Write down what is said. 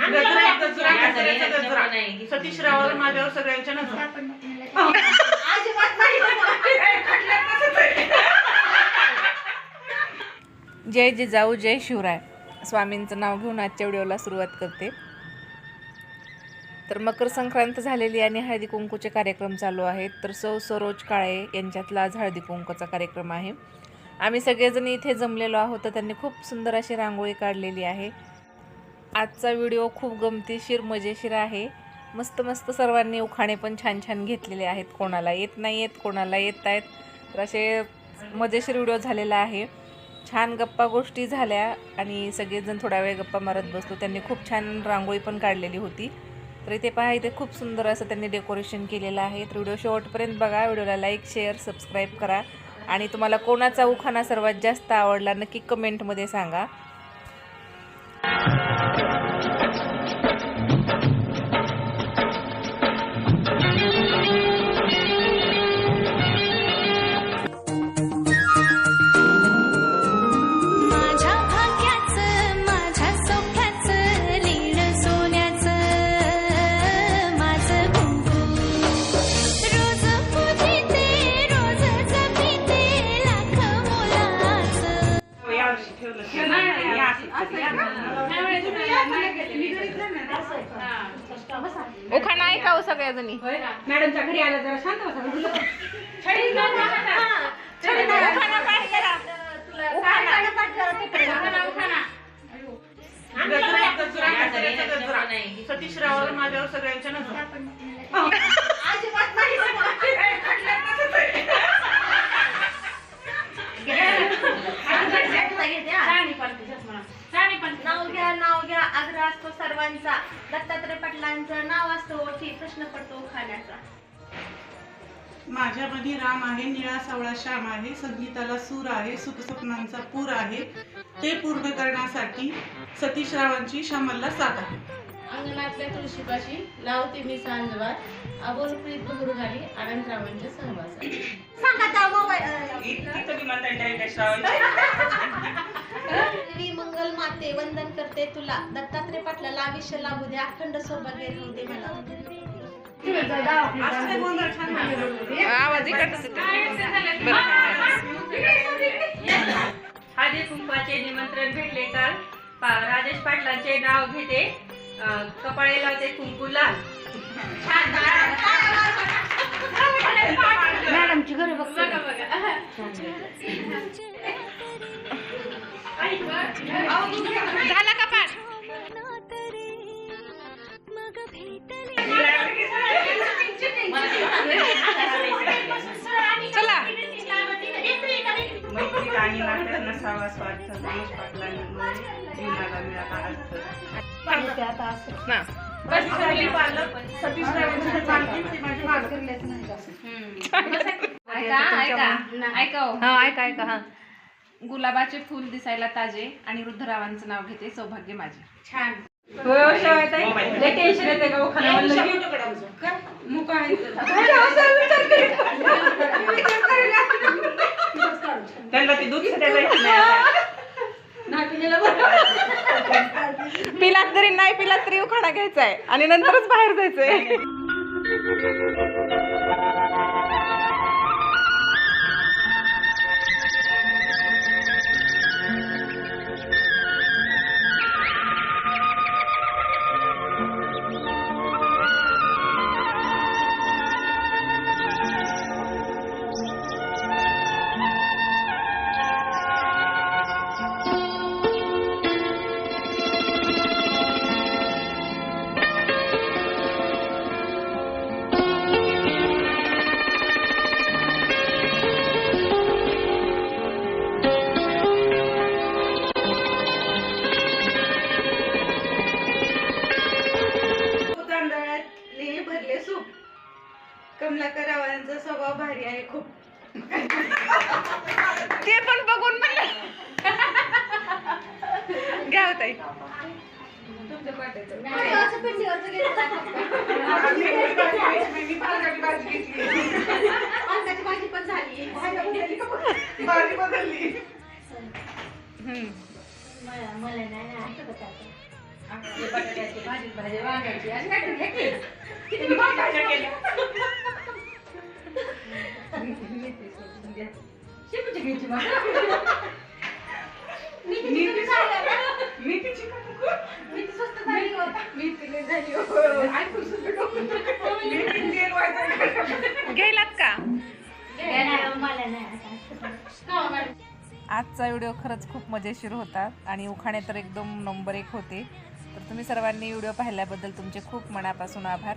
गजरा गजरा गजऱ्याचा गजरा सतीश रावाला माझ्यावर सगळ्यांच्या नजरा. नाही जय जिजाऊ जय शिवराय. स्वामींचं नाव घेऊन आजच्या व्हिडिओला सुरुवात करते. तर मकर संक्रांत झालेली आणि हळदी कुंकूचे कार्यक्रम चालू आहेत. तर सौ सरोज काळे यांच्यातला आज हळदी कुंकूचा कार्यक्रम आहे. आम्ही सगळेजण इथे जमलेलो आहोत तर त्यांनी खूप सुंदर अशी रांगोळी काढलेली आहे. आजचा व्हिडिओ खूप गमतीशीर मजेशीर आहे. मस्त मस्त सर्वांनी उखाणे पण छान छान घेतलेले आहेत. कोणाला येत नाही आहेत कोणाला येत आहेत. तर असे मजेशीर व्हिडिओ झालेला आहे. छान गप्पा गोष्टी झाल्या आणि सगळेजण थोडा वेळ गप्पा मारत बसलो. त्यांनी खूप छान रांगोळी पण काढलेली होती. तर इथे पहा इथे खूप सुंदर असं त्यांनी डेकोरेशन केलेलं आहे. तर व्हिडिओ शेवटपर्यंत बघा. व्हिडिओला लाईक शेअर सबस्क्राईब करा. आणि तुम्हाला कोणाचा उखाणा सर्वात जास्त आवडला नक्की कमेंटमध्ये सांगा. उखाणा ऐका हो सगळ्याजणी? मॅडमच्या घरी आलं जरा शांत बसा गजरा गजरा. गजऱ्याचा गजरा सतीश रावाला माझ्यावर सगळ्यांच्या नजरा. नाव घ्या नाव घ्या. आग्रह असतो सर्वांचा. दत्तात्रय पाटलांचं नाव असतं ओळखी. प्रश्न पडतो खाण्याचा. माझ्यामध्ये राम आहे निळा सावळा श्याम आहे संगीताला सूर आहे सुखस्वप्नांचा पूर आहे. ते पूर्ण करण्यासाठी सतीश रावांची श्यामलला साथ आहे. अंगणातल्या तुळशीपाशी लावते मी सांजवार. अबोल प्रीत बहुरुगारी अनंतरावांच्या सहवासात सांगा त्या मोबाईल करते तुला दत्तात्रय पाटलाला आयुष्य लाभू दे अखंड सौभाग्य राहू दे मला. आवाज हळदी कुंकवाचे निमंत्रण भेटले काल पा- राजेश पाटलांचे नाव घेते कपाळे लावते कुंकू लाल मॅडमची घरी बघ. बघा स्वार्थ पाटलांमुळे जीवनाला मिळाला अर्थ. ऐका हो. हा ऐका ऐका हा. गुलाबाचे फूल दिसायला ताजे आणि रुद्ररावांचं नाव घेते सौभाग्य माझे. त्यांना ते दूध द्यायचं नाही आता. पिलात तरी नाही पिलात तरी उखाणा घ्यायचा आहे आणि नंतरच बाहेर जायचंय. सूप कमलाकर रावांचा स्वभाव भारी आहे खूप. ते पण बघून म्हणलं. घ्या हो ताई. असं पिंडीवरचं घेतलं. मी पालकाची भाजी घेतली. पालकाची भाजी पण झाली. भाजी बदलली. हम्म. मला मला नाही नाही आठवत आता. आपली बटाट्याची भाजी भाजी वांग्याची. आणि गेलात का? मला नाही आता. खावा मॅडम. आजचा व्हिडिओ खरंच खूप मजेशीर होता आणि उखाणे तर एकदम नंबर एक होते. तर तुम्ही सर्वांनी व्हिडिओ पाहिल्याबद्दल तुमचे खूप मनापासून आभार.